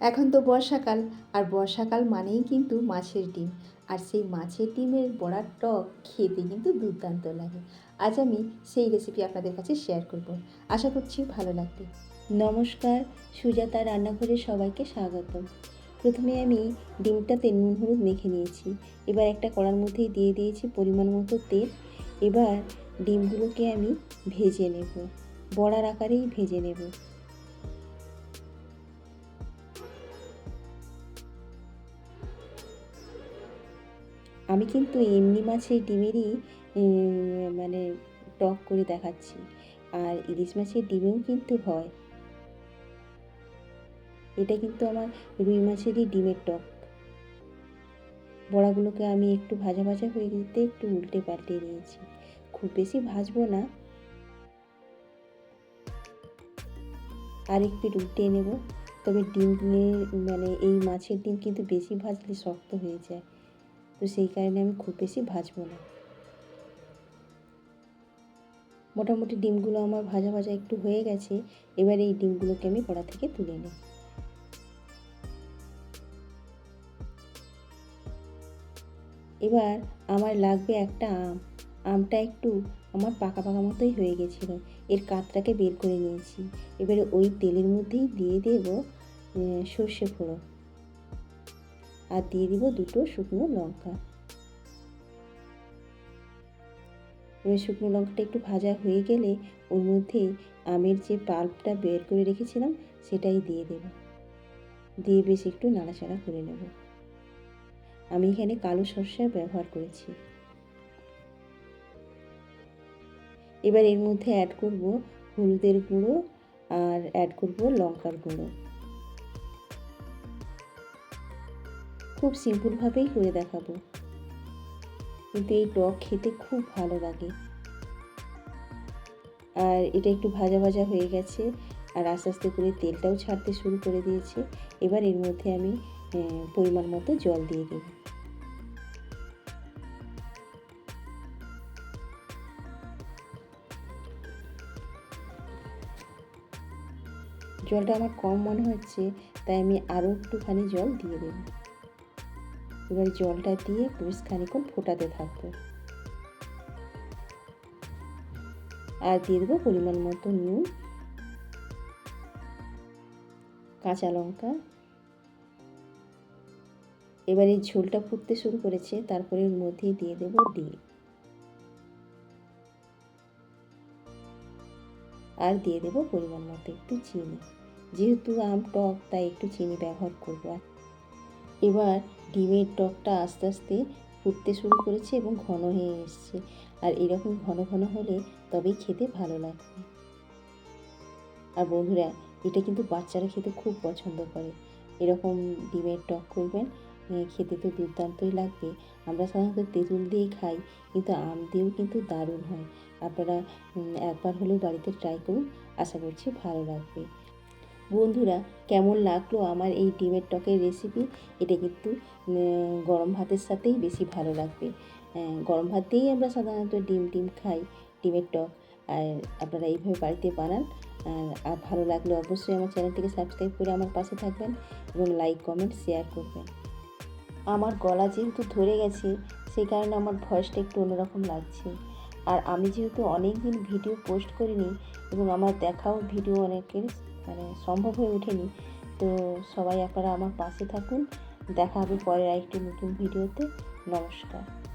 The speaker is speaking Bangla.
এখন তো বর্ষাকাল, আর বর্ষাকাল মানেই কিন্তু মাছের ডিম। আর সেই মাছের ডিমের বড়ার টক খেতে কিন্তু দুর্দান্ত লাগে। আজ আমি সেই রেসিপি আপনাদের কাছে শেয়ার করব। আশা করছি ভালো লাগবে। নমস্কার সুজাতা রান্নাঘরে সবাইকে স্বাগত প্রথমে আমি ডিমটাতে নুন হলুদ মেখে নিয়েছি। এবার একটা কড়ার মধ্যেই দিয়ে দিয়েছি পরিমাণ মতো তেল। এবার ডিমগুলোকে আমি ভেজে নেব। বড়ার আকারেই ভেজে নেব। আমি কিন্তু এমনি মাছের ডিমেরই মানে টক করে দেখাচ্ছি। আর ইলিশ মাছের ডিমেও কিন্তু হয়। এটা কিন্তু আমার রুই মাছেরই ডিমের টক। বড়াগুলোকে আমি একটু ভাজা ভাজা হয়ে যেতে একটু উল্টে পাল্টে নিয়েছি। খুব বেশি ভাজবো না। আর একটু উল্টে নেব। তবে ডিম মানে এই মাছের ডিম কিন্তু বেশি ভাজলে শক্ত হয়ে যায়। তো সেই কারণে আমি খুব বেশি ভাজবো না। মোটামুটি ডিমগুলো আমার ভাজা ভাজা একটু হয়ে গেছে, এবার এই ডিমগুলোকে আমি কড়া থেকে তুলে নিই এবার আমার লাগবে একটা আম। আমটা একটু আমার পাকা পাকা মতোই হয়ে গেছিল, এর কাতটাকে বের করে নিয়েছি। এবারে ওই তেলের মধ্যেই দিয়ে দেব সর্ষে ফোড়ন। আর দিয়ে দিব দুটো শুকনো লঙ্কা। এবার শুকনো লঙ্কাটা একটু ভাজা হয়ে গেলে ওর মধ্যে আমের যে পাল্পটা বের করে রেখেছিলাম, সেটাই দিয়ে দেব। দিয়ে বেশ একটু নাড়াচাড়া করে নেব। আমি এখানে কালো সর্ষে ব্যবহার করেছি। এবার এর মধ্যে অ্যাড করব হলুদের গুঁড়ো আর অ্যাড করব লঙ্কার গুঁড়ো। খুব সিম্পলভাবেই করে দেখাবো। কিন্তু এই টক খেতে খুব ভালো লাগে। আর এটা একটু ভাজা ভাজা হয়ে গেছে আর আস্তে আস্তে করে তেলটাও ছাড়তে শুরু করে দিয়েছে। এবার এর মধ্যে আমি পরিমাণ মতো জল দিয়ে দেব। জলটা আমার কম মনে হচ্ছে, তাই আমি আরও একটুখানি জল দিয়ে দেবো। এবার জলটা দিয়ে বেশ খানিক্ষণ ফোটাতে থাকব। আর দিয়ে দেবো পরিমাণ মতো নুন, কাঁচা লঙ্কা। এবার এই ঝোলটা ফুটতে শুরু করেছে, তারপরে এর মধ্যেই দিয়ে দেবো ডিম। আর দিয়ে দেবো পরিমাণ মতো একটু চিনি। যেহেতু আম, টক, তাই একটু চিনি ব্যবহার করব। এবার ডিমের টকটা আস্তে আস্তে ফুটতে শুরু করেছে এবং ঘন হয়ে এসছে। আর এরকম ঘন ঘন হলে তবেই খেতে ভালো লাগবে। আর বন্ধুরা, এটা কিন্তু বাচ্চারা খেতে খুব পছন্দ করে। এরকম ডিমের টক করবেন খেতে তো দুর্দান্তই লাগবে। আমরা সাধারণত তেঁতুল দিয়েই খাই, কিন্তু আম দিয়েও কিন্তু দারুণ হয়। আপনারা একবার হলেও বাড়িতে ট্রাই করুন, আশা করছি ভালো লাগবে। বন্ধুরা, কেমন লাগল আমার এই ডিমের টকের রেসিপি এটা কিন্তু গরম ভাতের সাথেই বেশি ভালো লাগবে। গরম ভাত দিয়েই আমরা সাধারণত ডিম ডিম খাই, ডিমের টক। আর আপনারা এইভাবে বাড়িতে বানান। আর ভালো লাগলে অবশ্যই আমার চ্যানেলটিকে সাবস্ক্রাইব করে আমার পাশে থাকবেন এবং লাইক কমেন্ট শেয়ার করবেন। আমার গলা যেহেতু ধরে গেছে সেই কারণে আমার ভয়েসটা একটু অন্যরকম লাগছে। আর আমি যেহেতু অনেক দিন ভিডিও পোস্ট করিনি এবং আমার দেখাও ভিডিও অনেকের মানে সম্ভব হয়ে ওঠেনি। তো সবাই আপনারা আমার পাশে থাকুন। দেখা হবে পরের আরেকটি নতুন ভিডিওতে। নমস্কার।